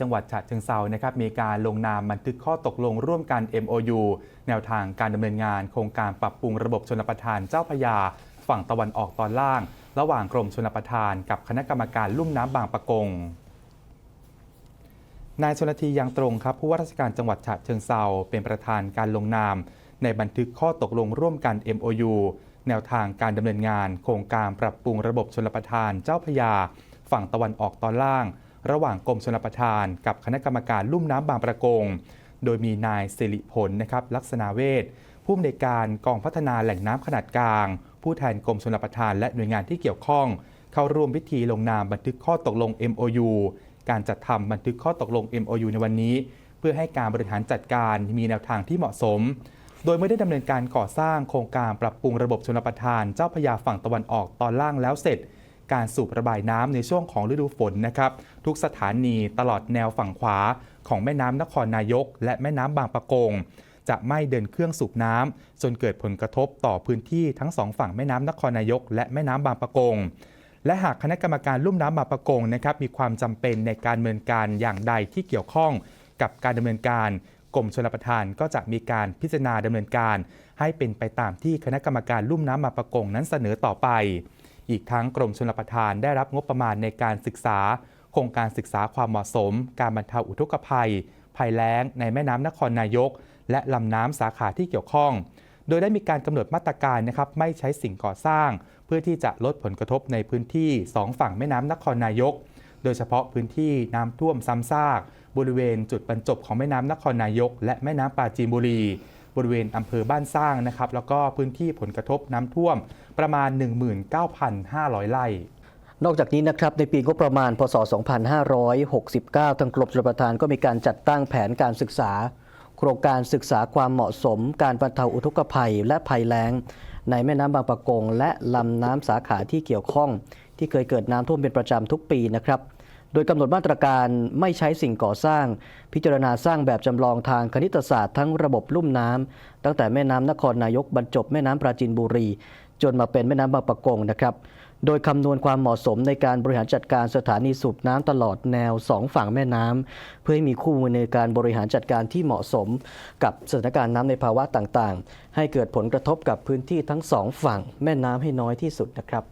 จังหวัดฉะเชิงเซานะครับมีการลงนามบันทึกข้อตกลงร่วมกัน MOU แนวทางการดำเนินงานโครงการปรับปรุงระบบชนประทานเจ้าพยา ฝั่งตะวันออกตอนล่าง ระหว่างกรมชนประทานกับคณะกรรมการลุ่มน้ำบางปะกงนายชนทียังตรงครับผู้ว่าราชการจังหวัดฉะเชิงเซาเป็นประธานการลงนาม ในบันทึกข้อตกลงร่วมกัน MOU แนวทางการดำเนินงาน โครงการปรับปรุงระบบชลประทานเจ้าพยา ฝั่งตะวันออกตอนล่าง ระหว่างกรมชลประทาน กับคณะกรรมการลุ่มน้ำบางประกง โดยมีนายสิริผลนะครับลักษณะเวชผู้อำนวยการกองพัฒนาแหล่งน้ำขนาดกลาง ผู้แทนกรมชลประทาน และหน่วยงานที่เกี่ยวข้อง เข้าร่วมพิธีลงนามบันทึกข้อตกลง MOU การจัดทำบันทึกข้อตกลง MOU ในวันนี้ เพื่อให้การบริหารจัดการมีแนวทางที่เหมาะสม โดยไม่ได้ดำเนินการก่อสร้างโครงการปรับปรุงระบบชลประทาน เจ้าพยาฝั่งตะวันออกตอนล่างแล้วเสร็จ การสูบระบายน้ำในช่วงของฤดูฝนนะครับ ทุกสถานีตลอดแนวฝั่งขวาของแม่น้ำนครนายก และแม่น้ำบางปะกง จะไม่เดินเครื่องสูบน้ำจนเกิดผลกระทบต่อพื้นที่ทั้งสองฝั่งแม่น้ำนครนายก และแม่น้ำบางปะกงและหากคณะกรรมการลุ่มน้ำบางปะกงนะครับมีความจำเป็นในการดำเนินการอย่างใดที่เกี่ยวข้องกับการดำเนินการกรมชลประทานก็จะมีการพิจารณาดำเนินการ ให้เป็นไปตามที่คณะกรรมการลุ่มน้ำบางปะกงนั้นเสนอต่อไป อีกทั้งกรมชลประทานได้รับงบประมาณในการศึกษา โครงการศึกษาความเหมาะสม การบรรเทาอุทกภัย ภัยแล้งในแม่น้ำนครนายก และลำน้ำสาขาที่เกี่ยวข้อง โดยได้มีการกำหนดมาตรการนะครับไม่ใช้สิ่งก่อสร้าง เพื่อที่จะลดผลกระทบในพื้นที่2ฝั่งแม่น้ำนครนายก โดยเฉพาะพื้นที่น้ำท่วมซ้ำซาก บริเวณจุดบรรจบของแม่น้ำนครนายก และแม่น้ำปราจีนบุรี บริเวณอำเภอบ้านสร้างนะครับแล้วก็พื้นที่ผลกระทบน้ำท่วมประมาณ 19,500 ไร่นอกจากนี้นะครับในปีงบประมาณ พศ 2569 ทางกรมชลประทานก็มีการจัดตั้งแผนการศึกษา โครงการศึกษาความเหมาะสม การบรรเทาอุทกภัย และภัยแล้ง ในแม่น้ำบางปะกง และลำน้ำสาขาที่เกี่ยวข้อง ที่เคยเกิดน้ำท่วมเป็นประจำทุกปีนะครับ โดยกำหนดมาตรการไม่ใช้สิ่งก่อสร้าง พิจารณาสร้างแบบจำลองทางคณิตศาสตร์ทั้งระบบลุ่มน้ำตั้งแต่แม่น้ำนครนายกบรรจบแม่น้ำปราจีนบุรี จนมาเป็นแม่น้ำบางปะกงนะครับโดยคำนวณความเหมาะสมในการบริหารจัดการสถานีสูบน้ำตลอดแนวสองฝั่งแม่น้ำเพื่อให้มีคู่มือในการบริหารจัดการที่เหมาะสม กับสถานการณ์น้ำในภาวะต่างๆ ให้เกิดผลกระทบกับพื้นที่ทั้งสองฝั่งแม่น้ำให้น้อยที่สุดนะครับ